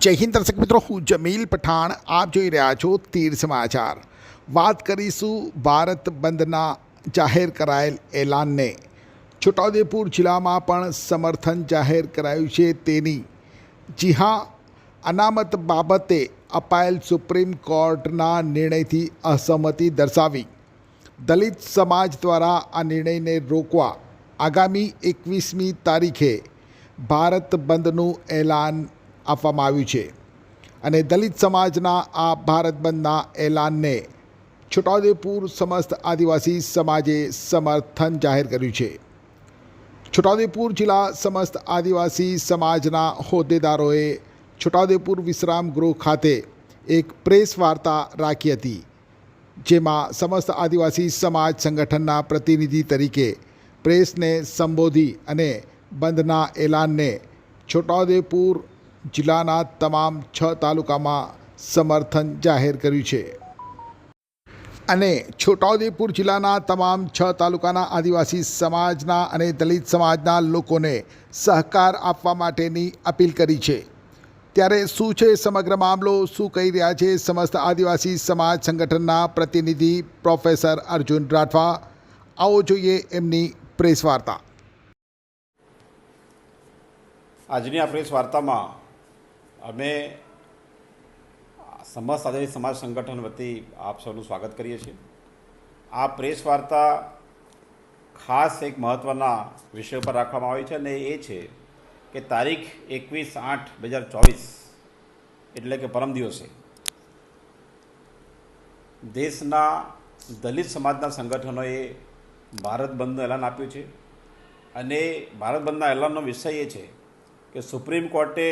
જય હિન્દ દર્શક મિત્રો, હું જમીલ પઠાણ. આપ જોઈ રહ્યા છો તીર સમાચાર. વાત કરીશું ભારત બંધના જાહેર કરાયેલ એલાનને. છોટાઉદેપુર જિલ્લામાં પણ સમર્થન જાહેર કરાયું છે તેની. જી હા, અનામત બાબતે અપાયેલ સુપ્રીમ કોર્ટના નિર્ણયથી અસહમતિ દર્શાવી. દલિત સમાજ દ્વારા આ નિર્ણયને રોકવા આગામી એકવીસમી તારીખે ભારત બંધનું એલાન આપવામાં આવ્યું છે. અને દલિત સમાજના આ ભારત બંધના એલાનને છોટાઉદેપુર સમસ્ત આદિવાસી સમાજે સમર્થન જાહેર કર્યું છે. છોટાઉદેપુર જિલ્લા સમસ્ત આદિવાસી સમાજના હોદ્દેદારોએ છોટાઉદેપુર વિશ્રામ ગૃહ ખાતે એક પ્રેસ વાર્તા રાખી હતી, જેમાં સમસ્ત આદિવાસી સમાજ સંગઠનના પ્રતિનિધિ તરીકે પ્રેસને સંબોધી અને બંધના એલાનને છોટાઉદેપુર જિલ્લાના તમામ છ તાલુકામાં સમર્થન જાહેર કર્યું છે. અને છોટાઉદેપુર જિલ્લાના તમામ છ તાલુકાના આદિવાસી સમાજના અને દલિત સમાજના લોકોને સહકાર આપવા માટેની અપીલ કરી છે. ત્યારે શું છે સમગ્ર મામલો? શું કહી રહ્યા છે સમસ્ત આદિવાસી સમાજ સંગઠનના પ્રતિનિધિ પ્રોફેસર અર્જુન રાઠવા? આવો જોઈએ એમની પ્રેસ વાર્તા. આજની આ પ્રેસ વાર્તામાં અમે સમાજ સાધારી સમાજ સંગઠન વતી આપ સૌનું સ્વાગત કરીએ છીએ. આ પ્રેસ વાર્તા ખાસ એક મહત્ત્વના વિષય પર રાખવામાં આવી છે અને એ છે કે તારીખ એકવીસ આઠ બે હજાર ચોવીસ એટલે કે પરમ દિવસે દેશના દલિત સમાજના સંગઠનોએ ભારત બંધનું એલાન આપ્યું છે. અને ભારત બંધના એલાનનો વિષય એ છે કે સુપ્રીમ કોર્ટે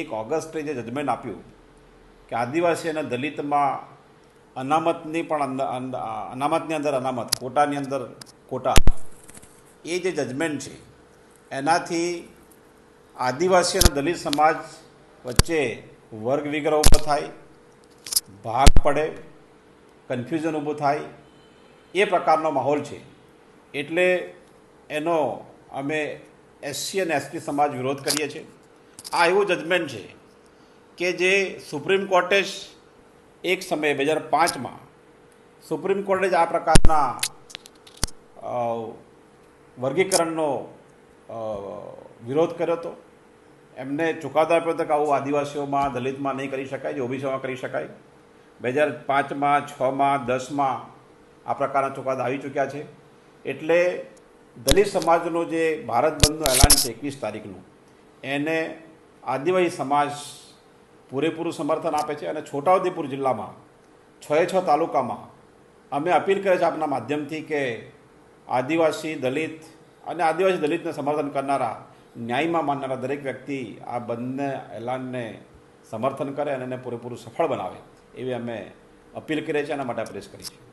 એક ઓગસ્ટે જે જજમેન્ટ આપ્યું કે આદિવાસી અને દલિતમાં અનામતની પણ અનામતની અંદર અનામત, કોટાની અંદર કોટા. એ જે જજમેન્ટ છે, એનાથી આદિવાસી અને દલિત સમાજ વચ્ચે વર્ગ વિગ્રહ ઊભો થાય, ભાગ પડે કન્ફ્યુઝન ઊભું થાય, એ પ્રકારનો માહોલ છે. એટલે એનો અમે એસસી અને એસટી સમાજ વિરોધ કરીએ છીએ. આ એવું જજમેન્ટ છે કે જે સુપ્રીમ કોર્ટે જ એક સમયે બે હજાર પાંચમાં સુપ્રીમ કોર્ટે જ આ પ્રકારના વર્ગીકરણનો વિરોધ કર્યો હતો. એમને ચુકાદો આપ્યો હતો કે આવું આદિવાસીઓમાં દલિતમાં નહીં કરી શકાય, જે ઓબીસીમાં કરી શકાય. બે હજાર પાંચમાં, છમાં, દસમાં આ પ્રકારના ચુકાદા આવી ચૂક્યા છે. એટલે દલિત સમાજનું જે ભારત બંધનું એલાન છે એકવીસ તારીખનું, એને આદિવાસી સમાજ પૂરેપૂરું સમર્થન આપે છે અને છોટાઉદેપુર જિલ્લામાં છ એ છ તાલુકામાં અમે અપીલ કરે છે આપના માધ્યમથી કે આદિવાસી દલિત અને આદિવાસી દલિતને સમર્થન કરનારા, ન્યાયમાં માનનારા દરેક વ્યક્તિ આ બંને એલાનને સમર્થન કરે અને એને પૂરેપૂરું સફળ બનાવે. એવી અમે અપીલ કરીએ છીએ એના માટે પ્રેસ કરી છે